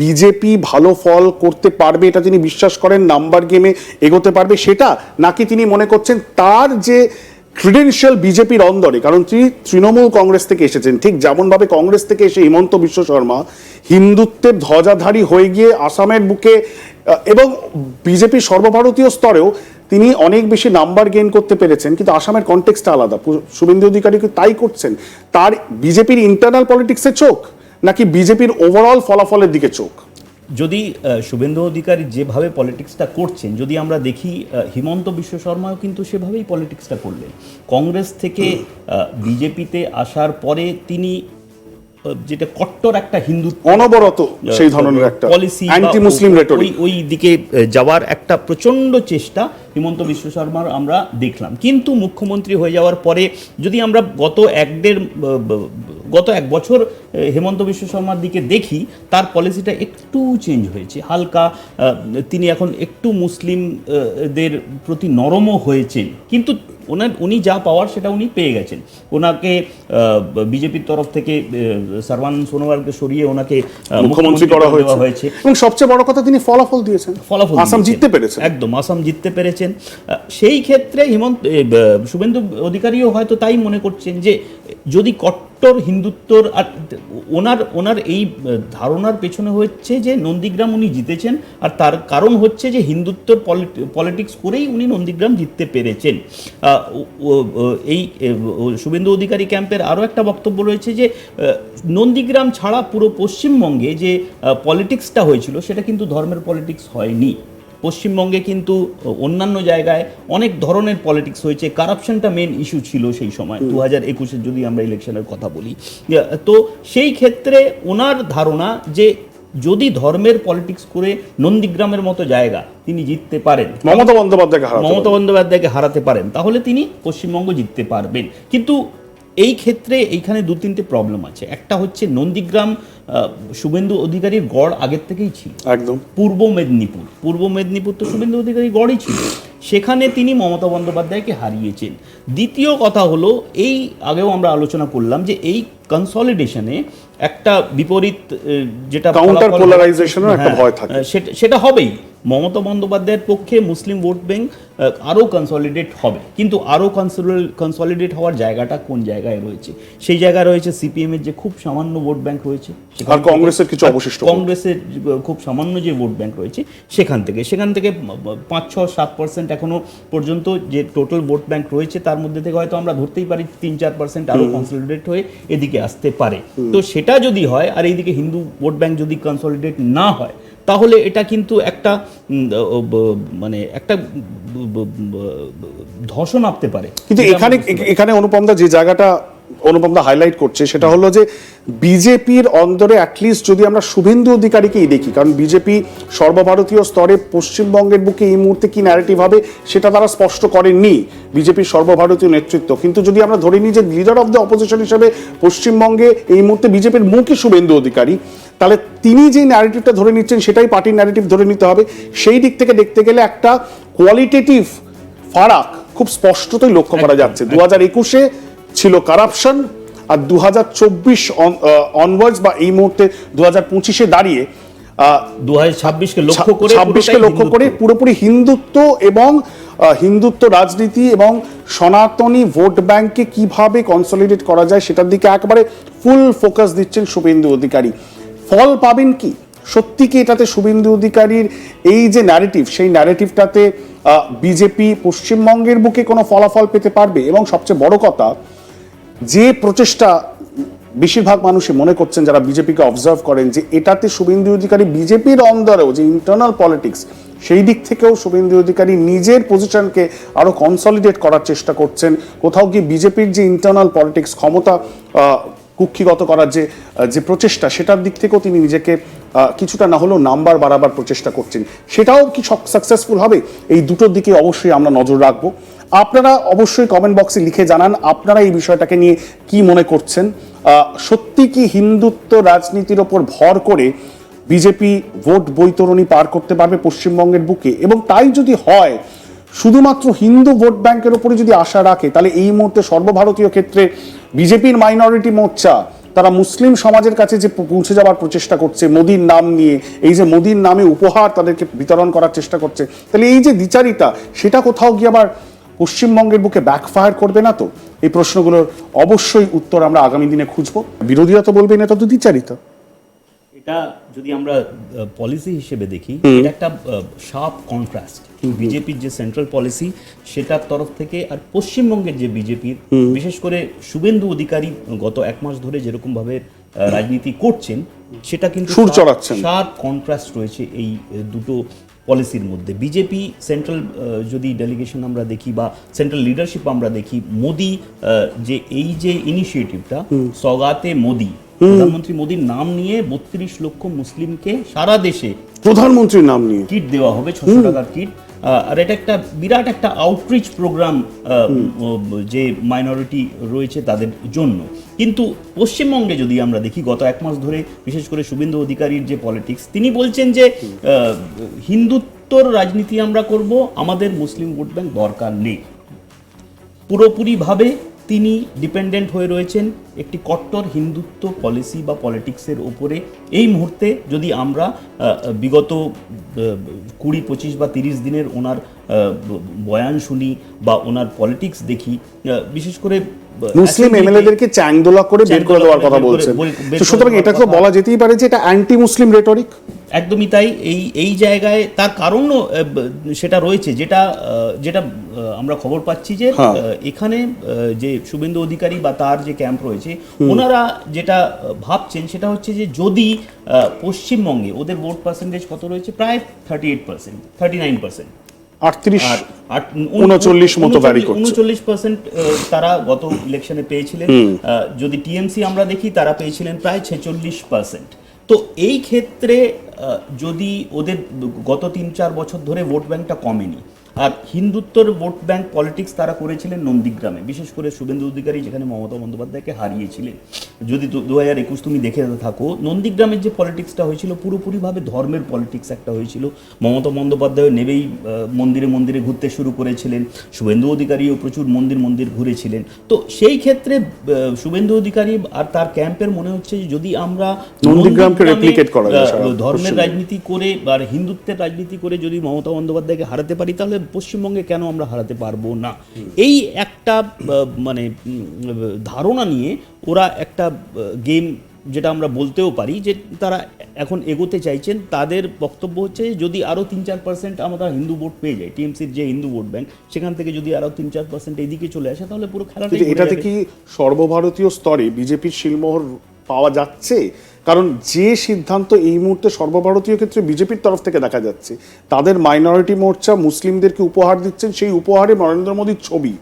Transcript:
BJP ভালো ফল করতে পারবে এটা তিনি বিশ্বাস করেন, নাম্বার গেমে এগোতে পারবে সেটা, নাকি তিনি মনে করছেন তার যে ক্রিডেন্সিয়াল বিজেপির অন্দরে, কারণ তিনি তৃণমূল কংগ্রেস থেকে এসেছেন, ঠিক যেমনভাবে কংগ্রেস থেকে এসে হিমন্ত বিশ্ব শর্মা হিন্দুত্বের ধ্বজাধারী হয়ে গিয়ে আসামের বুকে এবং বিজেপির সর্বভারতীয় স্তরেও তিনি অনেক বেশি নাম্বার গেইন করতে পেরেছেন, কিন্তু আসামের কনটেক্সটটা আলাদা। শুভেন্দু অধিকারী তাই করছেন? তার বিজেপির ইন্টারনাল পলিটিক্সের চোখ? নাকি বিজেপির ওভারঅল ফলাফলের দিকে চোখ? যদি শুভেন্দু অধিকারী যেভাবে পলিটিক্সটা করছেন যদি আমরা দেখি হিমন্ত বিশ্ব শর্মাও কিন্তু সেভাবেই পলিটিক্সটা করলেন। কংগ্রেস থেকে বিজেপিতে আসার পরে তিনি যেটা কট্টর একটা হিন্দু অনবরত সেই ধরনের একটা পলিসি অ্যান্টি মুসলিম ওই দিকে যাওয়ার একটা প্রচণ্ড চেষ্টা হিমন্ত বিশ্ব শর্মার আমরা দেখলাম। কিন্তু মুখ্যমন্ত্রী হয়ে যাওয়ার পরে যদি আমরা গত এক দেড় গত এক বছর হেমন্ত বিশ্ব শর্মার দিকে দেখি তার পলিসিটা একটু চেঞ্জ হয়েছে। হালকা তিনি এখন একটু মুসলিমদের প্রতি নরমও হয়েছেন। কিন্তু ওনার উনি যা পাওয়ার সেটা উনি পেয়ে গেছেন। ওনাকে বিজেপির তরফ থেকে আহ, সর্বানন্দ সোনোয়ালকে সরিয়ে ওনাকে মুখ্যমন্ত্রী করা হয়েছে। এবং সবচেয়ে বড় কথা তিনি ফলাফল দিয়েছেন। ফলাফল আসাম জিততে পেরেছেন। একদম আসাম জিততে পেরেছেন আহ, সেই ক্ষেত্রে হিমন্ত শুভেন্দু অধিকারীও হয়তো তাই মনে করছেন যে যদি কট্টর হিন্দুত্বর আর ওনার ওনার এই ধারণার পেছনে হচ্ছে যে নন্দীগ্রাম উনি জিতেছেন আর তার কারণ হচ্ছে যে হিন্দুত্বর পলিটিক্স করেই উনি নন্দীগ্রাম জিততে পেরেছেন। এই শুভেন্দু অধিকারী ক্যাম্পের আরও একটা বক্তব্য রয়েছে যে নন্দীগ্রাম ছাড়া পুরো পশ্চিমবঙ্গে যে পলিটিক্সটা হয়েছিল সেটা কিন্তু ধর্মের পলিটিক্স হয়নি। পশ্চিমবঙ্গে কিন্তু অন্যান্য জায়গায় অনেক ধরনের পলিটিক্স হয়েছে। কারাপশনটা মেন ইস্যু ছিল সেই সময় দু হাজার একুশে যদি আমরা ইলেকশনের কথা বলি। তো সেই ক্ষেত্রে ওনার ধারণা যে যদি ধর্মের পলিটিক্স করে নন্দীগ্রামের মতো জায়গা তিনি জিততে পারেন মমতা বন্দ্যোপাধ্যায়কে মমতা বন্দ্যোপাধ্যায়কে হারাতে পারেন তাহলে তিনি পশ্চিমবঙ্গ জিততে পারবেন। কিন্তু এই ক্ষেত্রে এইখানে দু তিনটে প্রবলেম আছে। একটা হচ্ছে নন্দীগ্রাম শুভেন্দু অধিকারীর গড় আগের থেকেই ছিল। একদম। পূর্ব মেদিনীপুর। পূর্ব মেদিনীপুর তো শুভেন্দু অধিকারী গড়ই ছিল। সেখানে তিনি মমতা বন্দ্যোপাধ্যায়কে হারিয়েছেন। দ্বিতীয় কথা হলো এই আগেও আমরা আলোচনা করলাম যে এই কনসলিডেশনে একটা বিপরীত যেটা একটা হ্যাঁ, ভয় থাকে। সেটা সেটা হবেই। মমতা বন্দ্যোপাধ্যায়ের পক্ষে মুসলিম ভোট ব্যাংক আরও কনসলিডেট হবে। কিন্তু আরও কনসলিডেট হওয়ার জায়গাটা কোন জায়গায় রয়েছে? সেই জায়গায় রয়েছে সিপিএম এর যে খুব সামান্য ভোট ব্যাংক রয়েছে আর কংগ্রেসের কিছু অবশিষ্ট কংগ্রেসের খুব সামান্য যে ভোট ব্যাংক রয়েছে সেখান থেকে। সেখান থেকে পাঁচ ছ সাত পার্সেন্ট এখনও পর্যন্ত যে টোটাল ভোট ব্যাংক রয়েছে তার মধ্যে থেকে হয়তো আমরা ধরতেই পারি তিন চার পার্সেন্ট আরও কনসলিডেট হয়ে এদিকে আসতে পারে। তো সেটা যদি হয় আর এইদিকে হিন্দু ভোট ব্যাংক যদি কনসলিডেট না হয় তাহলে এটা কিন্তু একটা মানে একটা ধর্ষণ নামতে পারে। কিন্তু এখানে এখানে অনুপমদা যে জায়গাটা অনুপমদা হাইলাইট করছে সেটা হলো যে বিজেপির অন্তরে অ্যাটলিস্ট যদি আমরা শুভেন্দু অধিকারীকেই দেখি কারণ বিজেপি সর্বভারতীয় স্তরে পশ্চিমবঙ্গের বুকে এই মুহূর্তে কি ন্যারেটিভ হবে সেটা তারা স্পষ্ট করেননি বিজেপির সর্বভারতীয় নেতৃত্ব। কিন্তু যদি আমরা ধরে নিই যে লিডার অফ দ্য অপোজিশন হিসেবে পশ্চিমবঙ্গে এই মুহূর্তে বিজেপির মুখই শুভেন্দু অধিকারী তাহলে তিনি যে ন্যারেটিভটা ধরে নিচ্ছেন সেটাই পার্টির ন্যারেটিভ ধরে নিতে হবে। সেই দিক থেকে দেখতে গেলে একটা কোয়ালিটেটিভ ফারাক খুব স্পষ্টতই লক্ষ্য করা যাচ্ছে। দু হাজার একুশে ছিল কারাপশন আর দু হাজার চব্বিশ অনওয়ার্ডস বা এই মুহূর্তে দু হাজার পঁচিশে দাঁড়িয়ে দু হাজার ছাব্বিশকে লক্ষ্য করে ছাব্বিশকে লক্ষ্য করে পুরোপুরি হিন্দুত্ব এবং হিন্দুত্ব রাজনীতি এবং সনাতনী ভোট ব্যাংককে কীভাবে কনসলিডেট করা যায় সেটার দিকে একেবারে ফুল ফোকাস দিচ্ছেন শুভেন্দু অধিকারী। ফল পাবেন কি? সত্যি কি এটাতে শুভেন্দু অধিকারীর এই যে ন্যারেটিভ সেই ন্যারেটিভটাতে বিজেপি পশ্চিমবঙ্গের বুকে কোনো ফলাফল পেতে পারবে? এবং সবচেয়ে বড় কথা যে প্রচেষ্টা বেশিরভাগ মানুষই মনে করছেন, যারা বিজেপিকে অবজার্ভ করেন, যে এটাতে শুভেন্দু অধিকারী বিজেপির অন্দরেও যে ইন্টারনাল পলিটিক্স সেই দিক থেকেও শুভেন্দু অধিকারী নিজের পজিশনকে আরও কনসলিডেট করার চেষ্টা করছেন। কোথাও গিয়ে বিজেপির যে ইন্টারনাল পলিটিক্স ক্ষমতা কুক্ষিগত করার যে যে প্রচেষ্টা, সেটার দিক থেকেও তিনি নিজেকে কিছুটা না হলেও নাম্বার বাড়াবার প্রচেষ্টা করছেন। সেটাও কি সাকসেসফুল হবে? এই দুটোর দিকে অবশ্যই আমরা নজর রাখব। আপনারা অবশ্যই কমেন্ট বক্সে লিখে জানান আপনারা এই বিষয়টাকে নিয়ে কি মনে করছেন। সত্যি কি হিন্দুত্ব রাজনীতির ওপর ভর করে বিজেপি ভোট বৈতরণী পার করতে পারবে পশ্চিমবঙ্গের বুকে? এবং তাই যদি হয়, শুধুমাত্র হিন্দু ভোট ব্যাংকের উপরে যদি আশা রাখে, তাহলে এই মুহূর্তে সর্বভারতীয় ক্ষেত্রে বিজেপির মাইনরিটি মোর্চা, তারা মুসলিম সমাজের কাছে যে পৌঁছে যাওয়ার প্রচেষ্টা করছে, মোদির নাম নিয়ে, এই যে মোদির নামে উপহার তাদেরকে বিতরণ করার চেষ্টা করছে, তাহলে এই যে দ্বিচারিতা, সেটা কোথাও গিয়ে আবার পশ্চিমবঙ্গের বুকে ব্যাকফায়ার করবে না তো? এই প্রশ্নগুলোর অবশ্যই উত্তর আমরা আগামী দিনে খুঁজবো। বিরোধীরা তো বলবেন এটা তো দ্বিচারিতা। এটা যদি আমরা পলিসি হিসেবে দেখি এটা একটা শার্প কন্ট্রাস্ট বিজেপির যে সেন্ট্রাল পলিসি সেটার তরফ থেকে আর পশ্চিমবঙ্গের যে বিজেপির বিশেষ করে শুভেন্দু অধিকারী গত এক মাস ধরে যেরকম ভাবে রাজনীতি করছেন সেটা কিন্তু সুর চড়াচ্ছেন। শার্প কন্ট্রাস্ট রয়েছে এই দুটো পলিসির মধ্যে। বিজেপি সেন্ট্রাল যদি ডেলিগেশন আমরা দেখি বা সেন্ট্রাল লিডারশিপ আমরা দেখি মোদি যে এই যে ইনিশিয়েটিভটা সগাতে মোদি। প্রধানমন্ত্রী মোদির নাম নিয়ে বত্রিশ লক্ষ মুসলিমকে সারা দেশে প্রধানমন্ত্রীর নাম নিয়ে। কিট দেওয়া হবে ছশো টাকার কিট আর এটা একটা বিরাট একটা আউটরিচ প্রোগ্রাম যে মাইনরিটি রয়েছে তাদের জন্য। কিন্তু পশ্চিমবঙ্গে যদি আমরা দেখি গত এক মাস ধরে বিশেষ করে শুভেন্দু অধিকারীর যে পলিটিক্স তিনি বলছেন যে হিন্দুত্বর রাজনীতি আমরা করব আমাদের মুসলিম ভোট ব্যাংক দরকার নেই। পুরোপুরিভাবে তিনি ডিপেন্ডেন্ট হয়ে রয়েছেন একটি কট্টর হিন্দুত্ব পলিসি বা পলিটিক্সের ওপরে এই মুহূর্তে যদি আমরা বিগত কুড়ি পঁচিশ বা তিরিশ দিনের ওনার বয়ান শুনি বা ওনার পলিটিক্স দেখি বিশেষ করে মুসলিম এমএলএদেরকে চ্যাংদোলা করে বের করে দেওয়ার কথা বলছেন। তো সুতরাং এটা তো বলা যেতেই পারে যে এটা অ্যান্টি মুসলিম রেটরিক একদমই তাই। এই এই জায়গায় তার কারণও সেটা রয়েছে। যেটা যেটা আমরা খবর পাচ্ছি যে হ্যাঁ। এখানে যে শুভেন্দু অধিকারী বা তার যে ক্যাম্প রয়েছে ওনারা যেটা ভাবছেন সেটা হচ্ছে যে যদি পশ্চিমবঙ্গে ওদের ভোট পার্সেন্টেজ কত রয়েছে? প্রায় thirty eight percent thirty nine percent আটত্রিশ আর আর উনচল্লিশ মতো উনচল্লিশ পার্সেন্ট তারা গত ইলেকশনে পেয়েছিলেন। যদি টিএমসি আমরা দেখি তারা পেয়েছিলেন প্রায় ছেচল্লিশ পার্সেন্ট তো এই ক্ষেত্রে যদি ওদের গত তিন চার বছর ধরে ভোট ব্যাংকটা কমেনি আর হিন্দুত্বর ভোট ব্যাংক পলিটিক্স তারা করেছিলেন নন্দীগ্রামে। বিশেষ করে শুভেন্দু অধিকারী যেখানে মমতা বন্দ্যোপাধ্যায়কে হারিয়েছিলেন। যদি দু হাজার একুশ তুমি দেখে থাকো নন্দীগ্রামের যে পলিটিক্সটা হয়েছিল পুরোপুরিভাবে ধর্মের পলিটিক্স একটা হয়েছিল। মমতা বন্দ্যোপাধ্যায় নেবেই মন্দিরে মন্দিরে ঘুরতে শুরু করেছিলেন শুভেন্দু অধিকারীও প্রচুর মন্দির মন্দির ঘুরেছিলেন। তো সেই ক্ষেত্রে শুভেন্দু অধিকারী আর তার ক্যাম্পের মনে হচ্ছে যে যদি আমরা নন্দীগ্রামকে করা ধর্মের রাজনীতি করে আর হিন্দুত্বের রাজনীতি করে যদি মমতা বন্দ্যোপাধ্যায়কে হারাতে পারি তাহলে পশ্চিমবঙ্গে কেন আমরা হারাতে পারব না? এই একটা মানে ধারণা নিয়ে ওরা একটা গেম যেটা আমরা বলতেও পারি যে তারা এখন এগোতে চাইছেন। তাদের বক্তব্য হচ্ছে যদি আরও তিন চার পার্সেন্ট আমরা হিন্দু ভোট পেয়ে যাই টিএমসির যে হিন্দু ভোট ব্যাংক সেখান থেকে যদি আরও তিন চার পার্সেন্ট এদিকে চলে আসে তাহলে পুরো খেলাটা এটাতে কি সর্বভারতীয় স্তরে বিজেপির শিলমোহর পাওয়া যাচ্ছে? কারণ যে সিদ্ধান্ত এই মুহূর্তে সর্বভারতীয় ক্ষেত্রে বিজেপির তরফ থেকে দেখা যাচ্ছে, তাদের মাইনরিটি মোর্চা মুসলিমদেরকে উপহার দিচ্ছেন, সেই উপহারে নরেন্দ্র মোদীর ছবি।